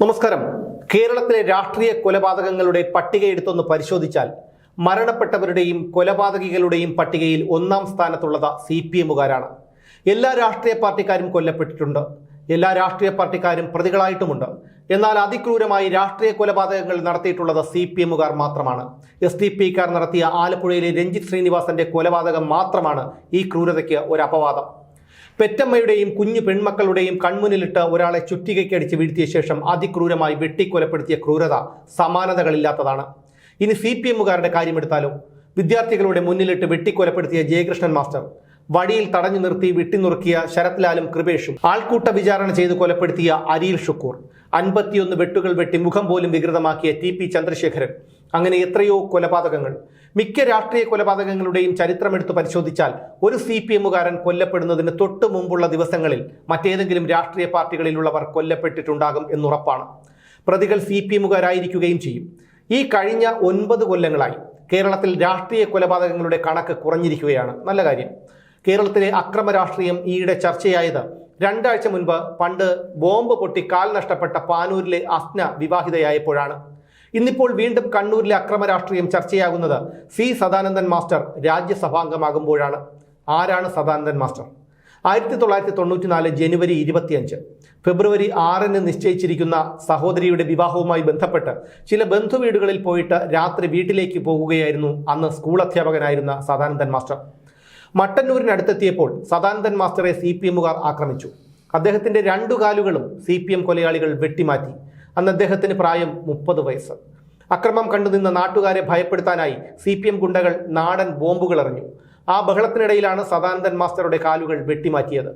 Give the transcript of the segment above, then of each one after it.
നമസ്കാരം. കേരളത്തിലെ രാഷ്ട്രീയ കൊലപാതകങ്ങളുടെ പട്ടികയെടുത്തൊന്ന് പരിശോധിച്ചാൽ മരണപ്പെട്ടവരുടെയും കൊലപാതകികളുടെയും പട്ടികയിൽ ഒന്നാം സ്ഥാനത്തുള്ളത് സി പി എമ്മുകാരാണ്. എല്ലാ രാഷ്ട്രീയ പാർട്ടിക്കാരും കൊല്ലപ്പെട്ടിട്ടുണ്ട്. എല്ലാ രാഷ്ട്രീയ പാർട്ടിക്കാരും പ്രതികളായിട്ടുമുണ്ട്. എന്നാൽ അതിക്രൂരമായി രാഷ്ട്രീയ കൊലപാതകങ്ങൾ നടത്തിയിട്ടുള്ളത് സി പി എമ്മുകാർ മാത്രമാണ്. എസ് ഡി പിക്കാർ നടത്തിയ ആലപ്പുഴയിലെ രഞ്ജിത് ശ്രീനിവാസന്റെ കൊലപാതകം മാത്രമാണ് ഈ ക്രൂരതയ്ക്ക് ഒരു അപവാദം. പെറ്റമ്മയുടെയും കുഞ്ഞു പെൺമക്കളുടെയും കൺമുന്നിലിട്ട് ഒരാളെ ചുറ്റികയ്ക്കടിച്ച് വീഴ്ത്തിയ ശേഷം അതിക്രൂരമായി വെട്ടിക്കൊലപ്പെടുത്തിയ ക്രൂരത സമാനതകളില്ലാത്തതാണ്. ഇനി സി പി എമ്മുകാരുടെ കാര്യമെടുത്താലോ വിദ്യാർത്ഥികളുടെ മുന്നിലിട്ട് വെട്ടിക്കൊലപ്പെടുത്തിയ ജയകൃഷ്ണൻ മാസ്റ്റർ വഴിയിൽ തടഞ്ഞു നിർത്തി വെട്ടിനുറുക്കിയ ശരത്ലാലും കൃപേഷും ആൾക്കൂട്ട വിചാരണ ചെയ്ത് കൊലപ്പെടുത്തിയ അരിയിൽ ഷുക്കൂർ അൻപത്തിയൊന്ന് വെട്ടുകൾ വെട്ടി മുഖം പോലും വികൃതമാക്കിയ ടി പി ചന്ദ്രശേഖരൻ അങ്ങനെ എത്രയോ കൊലപാതകങ്ങൾ. മിക്ക രാഷ്ട്രീയ കൊലപാതകങ്ങളുടെയും ചരിത്രമെടുത്ത് പരിശോധിച്ചാൽ ഒരു സി പി എമ്മുകാരൻ കൊല്ലപ്പെടുന്നതിന് തൊട്ടു മുമ്പുള്ള ദിവസങ്ങളിൽ മറ്റേതെങ്കിലും രാഷ്ട്രീയ പാർട്ടികളിലുള്ളവർ കൊല്ലപ്പെട്ടിട്ടുണ്ടാകും എന്നുറപ്പാണ്. പ്രതികൾ സി പി എമ്മുകാരായിരിക്കുകയും ചെയ്യും. ഈ കഴിഞ്ഞ ഒൻപത് കൊല്ലങ്ങളായി കേരളത്തിൽ രാഷ്ട്രീയ കൊലപാതകങ്ങളുടെ കണക്ക് കുറഞ്ഞിരിക്കുകയാണ്. നല്ല കാര്യം. കേരളത്തിലെ അക്രമ രാഷ്ട്രീയം ഈയിടെ ചർച്ചയായത് രണ്ടാഴ്ച മുൻപ് പണ്ട് ബോംബ് പൊട്ടി കാൽ നഷ്ടപ്പെട്ട പാനൂരിലെ അസ്ന വിവാഹിതയായപ്പോഴാണ്. ഇന്നിപ്പോൾ വീണ്ടും കണ്ണൂരിലെ അക്രമ രാഷ്ട്രീയം ചർച്ചയാകുന്നത് സി സദാനന്ദൻ മാസ്റ്റർ രാജ്യസഭാംഗമാകുമ്പോഴാണ്. ആരാണ് സദാനന്ദൻ മാസ്റ്റർ? ആയിരത്തി തൊള്ളായിരത്തി തൊണ്ണൂറ്റി നാല് ജനുവരി ഇരുപത്തിയഞ്ച് ഫെബ്രുവരി ആറിന് നിശ്ചയിച്ചിരിക്കുന്ന സഹോദരിയുടെ വിവാഹവുമായി ബന്ധപ്പെട്ട് ചില ബന്ധുവീടുകളിൽ പോയിട്ട് രാത്രി വീട്ടിലേക്ക് പോകുകയായിരുന്നു അന്ന് സ്കൂൾ അധ്യാപകനായിരുന്ന സദാനന്ദൻ മാസ്റ്റർ. മട്ടന്നൂരിനടുത്തെത്തിയപ്പോൾ സദാനന്ദൻ മാസ്റ്ററെ സി പി എമ്മുകാർ ആക്രമിച്ചു. അദ്ദേഹത്തിന്റെ രണ്ടു കാലുകളും സി പി എം കൊലയാളികൾ വെട്ടിമാറ്റി. അന്ന് അദ്ദേഹത്തിന് പ്രായം മുപ്പത് വയസ്സ്. അക്രമം കണ്ടുനിന്ന നാട്ടുകാരെ ഭയപ്പെടുത്താനായി സി പി എം ഗുണ്ടകൾ നാടൻ ബോംബുകൾ എറിഞ്ഞു. ആ ബഹളത്തിനിടയിലാണ് സദാനന്ദൻ മാസ്റ്ററുടെ കാലുകൾ വെട്ടിമാറ്റിയത്.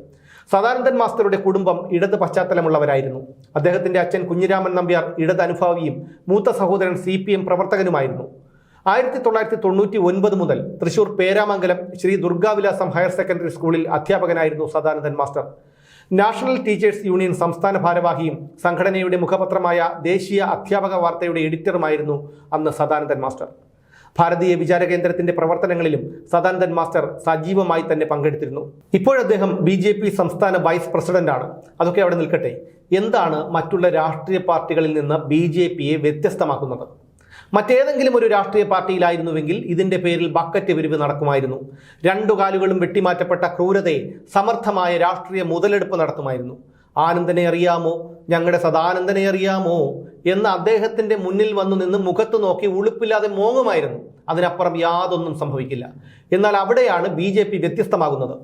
സദാനന്ദൻ മാസ്റ്ററുടെ കുടുംബം ഇടത് പശ്ചാത്തലമുള്ളവരായിരുന്നു. അദ്ദേഹത്തിന്റെ അച്ഛൻ കുഞ്ഞിരാമൻ നമ്പ്യാർ ഇടത് അനുഭാവിയും മൂത്ത സഹോദരൻ സി പി എം പ്രവർത്തകനുമായിരുന്നു. ആയിരത്തി തൊള്ളായിരത്തി തൊണ്ണൂറ്റി ഒൻപത് മുതൽ തൃശൂർ പേരാമംഗലം ശ്രീ ദുർഗാവിലാസം ഹയർ സെക്കൻഡറി സ്കൂളിൽ അധ്യാപകനായിരുന്നു Sadanandan master. National teachers union സംസ്ഥാന ഭാരവാഹിയും സംഘടനയുടെ മുഖപത്രമായ ദേശീയ അധ്യാപക വാർത്തയുടെ എഡിറ്ററുമായിരുന്നു അന്ന് സദാനന്ദൻ മാസ്റ്റർ. ഭാരതീയ വിചാര കേന്ദ്രത്തിന്റെ പ്രവർത്തനങ്ങളിലും സദാനന്ദൻ മാസ്റ്റർ സജീവമായി തന്നെ പങ്കെടുത്തിരുന്നു. ഇപ്പോഴദ്ദേഹം ബി ജെ പി സംസ്ഥാന വൈസ് പ്രസിഡന്റാണ്. അതൊക്കെ അവിടെ നിൽക്കട്ടെ. എന്താണ് മറ്റുള്ള രാഷ്ട്രീയ പാർട്ടികളിൽ നിന്ന് ബി വ്യത്യസ്തമാക്കുന്നത്? മറ്റേതെങ്കിലും ഒരു രാഷ്ട്രീയ പാർട്ടിയിലായിരുന്നുവെങ്കിൽ ഇതിന്റെ പേരിൽ ബക്കറ്റ് പിരിവ് നടക്കുമായിരുന്നു. രണ്ടു കാലുകളും വെട്ടിമാറ്റപ്പെട്ട ക്രൂരതയെ സമർത്ഥമായ രാഷ്ട്രീയ മുതലെടുപ്പ് നടത്തുമായിരുന്നു. ആനന്ദനെ അറിയാമോ? ഞങ്ങളുടെ സദാനന്ദനെ അറിയാമോ? എന്ന് അദ്ദേഹത്തിന്റെ മുന്നിൽ വന്നു നിന്ന് മുഖത്ത് നോക്കി ഉളുപ്പില്ലാതെ മോങ്ങുമായിരുന്നു. അതിനപ്പുറം യാതൊന്നും സംഭവിക്കില്ല. എന്നാൽ അവിടെയാണ് ബി ജെ പി വ്യത്യസ്തമാകുന്നത്.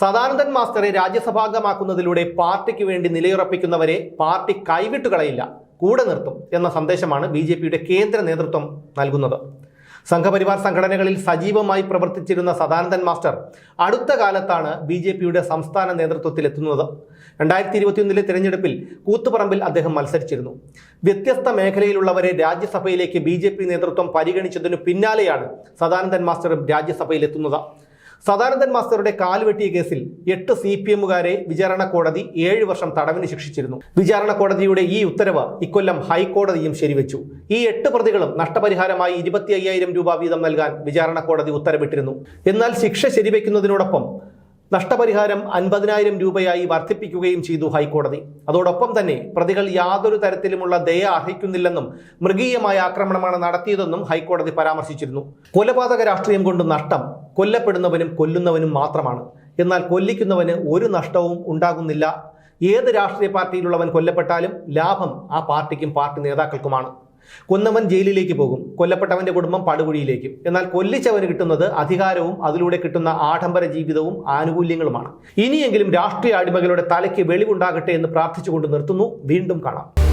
സദാനന്ദൻ മാസ്റ്ററെ രാജ്യസഭാംഗമാക്കുന്നതിലൂടെ പാർട്ടിക്ക് വേണ്ടി നിലയുറപ്പിക്കുന്നവരെ പാർട്ടി കൈവിട്ടു കളയില്ല കൂടെ നിർത്തും എന്ന സന്ദേശമാണ് ബി ജെ പിയുടെ കേന്ദ്ര നേതൃത്വം നൽകുന്നത്. സംഘപരിവാർ സംഘടനകളിൽ സജീവമായി പ്രവർത്തിച്ചിരുന്ന സദാനന്ദൻ മാസ്റ്റർ അടുത്ത കാലത്താണ് ബി ജെ പിയുടെ സംസ്ഥാന നേതൃത്വത്തിൽ എത്തുന്നത് രണ്ടായിരത്തി ഇരുപത്തിയൊന്നിലെ തിരഞ്ഞെടുപ്പിൽ കൂത്തുപറമ്പിൽ അദ്ദേഹം മത്സരിച്ചിരുന്നു. വ്യത്യസ്ത മേഖലയിലുള്ളവരെ രാജ്യസഭയിലേക്ക് ബി നേതൃത്വം പരിഗണിച്ചതിനു പിന്നാലെയാണ് സദാനന്ദൻ മാസ്റ്ററും രാജ്യസഭയിൽ എത്തുന്നത് സദാനന്ദൻ മാസ്റ്ററുടെ കാലുവെട്ടിയ കേസിൽ എട്ട് സി പി എമ്മുകാരെ വിചാരണ കോടതി ഏഴ് വർഷം തടവിന് ശിക്ഷിച്ചിരുന്നു. വിചാരണ കോടതിയുടെ ഈ ഉത്തരവ് ഇക്കൊല്ലം ഹൈക്കോടതിയും ശരിവെച്ചു. ഈ എട്ട് പ്രതികളും നഷ്ടപരിഹാരമായി ഇരുപത്തി അയ്യായിരം രൂപ വീതം നൽകാൻ വിചാരണ കോടതി ഉത്തരവിട്ടിരുന്നു. എന്നാൽ ശിക്ഷ ശരിവെക്കുന്നതിനോടൊപ്പം നഷ്ടപരിഹാരം അൻപതിനായിരം രൂപയായി വർദ്ധിപ്പിക്കുകയും ചെയ്തു ഹൈക്കോടതി. അതോടൊപ്പം തന്നെ പ്രതികൾ യാതൊരു തരത്തിലുമുള്ള ദയ അർഹിക്കുന്നില്ലെന്നും മൃഗീയമായ ആക്രമണമാണ് നടത്തിയതെന്നും ഹൈക്കോടതി പരാമർശിച്ചിരുന്നു. കൊലപാതക രാഷ്ട്രീയം കൊണ്ട് നഷ്ടം കൊല്ലപ്പെടുന്നവനും കൊല്ലുന്നവനും മാത്രമാണ്. എന്നാൽ കൊല്ലിക്കുന്നവന് ഒരു നഷ്ടവും ഉണ്ടാകുന്നില്ല. ഏത് രാഷ്ട്രീയ പാർട്ടിയിലുള്ളവൻ കൊല്ലപ്പെട്ടാലും ലാഭം ആ പാർട്ടിക്കും പാർട്ടി നേതാക്കൾക്കുമാണ്. കൊന്നവൻ ജയിലിലേക്ക് പോകും. കൊല്ലപ്പെട്ടവന്റെ കുടുംബം പടുകുഴിയിലേക്ക്. എന്നാൽ കൊല്ലിച്ചവന് കിട്ടുന്നത് അധികാരവും അതിലൂടെ കിട്ടുന്ന ആഡംബര ജീവിതവും ആനുകൂല്യങ്ങളുമാണ്. ഇനിയെങ്കിലും രാഷ്ട്രീയ അടിമകളുടെ തലയ്ക്ക് വെളിവുണ്ടാകട്ടെ എന്ന് പ്രാർത്ഥിച്ചുകൊണ്ട് നിർത്തുന്നു. വീണ്ടും കാണാം.